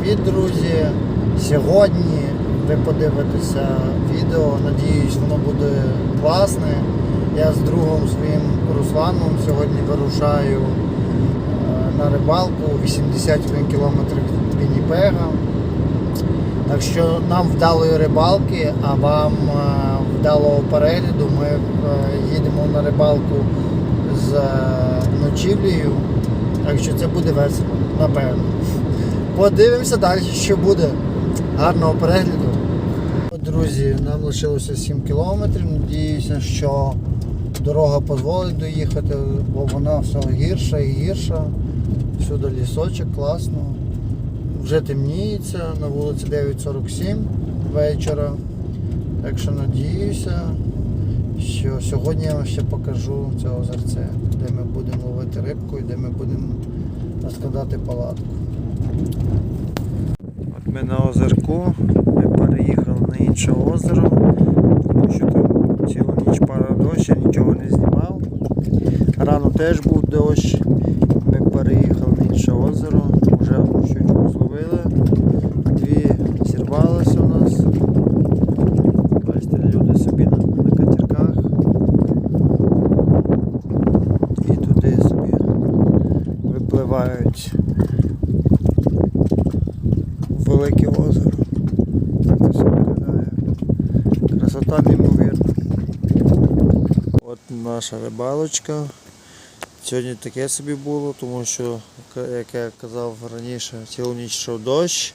Привіт, друзі! Сьогодні ви подивитеся відео. Надіюсь, воно буде класне. Я з другом своїм Русланом сьогодні вирушаю е, на рибалку 81 км від Вінніпега. Так що нам вдалої рибалки, а вам е, вдалого перегляду. Ми е, їдемо на рибалку з ночівлею. Так що це буде весело, напевно. Подивимося далі, що буде. Гарного перегляду. Друзі, нам лишилося 7 кілометрів. Надіюся, що дорога дозволить доїхати, бо вона все гірша і гірша. Всюди лісочок, класно. Вже темніється, на вулиці 9.47 вечора. Так що надіюся, що сьогодні я вам ще покажу це озерце, де ми будемо ловити рибку і де ми будемо розкладати палатку. Ми на озерку, ми переїхали на інше озеро, тому що там цілу ніч пара дощ, я нічого не знімав. Рано теж був дощ. Ми переїхали на інше озеро, вже щучку зловили, дві зірвалися у нас. Бачите, люди собі на, катерках. І туди собі випливають велике озеро. Так це все виглядає. Красота неймовірна. От наша рибалочка. Сьогодні таке собі було, тому що, як я казав раніше, цілу ніч йшов дощ,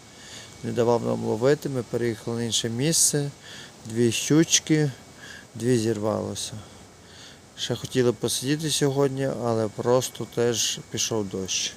не давав нам ловити, ми переїхали на інше місце, дві щучки, дві зірвалося. Ще хотіли посидіти сьогодні, але просто теж пішов дощ.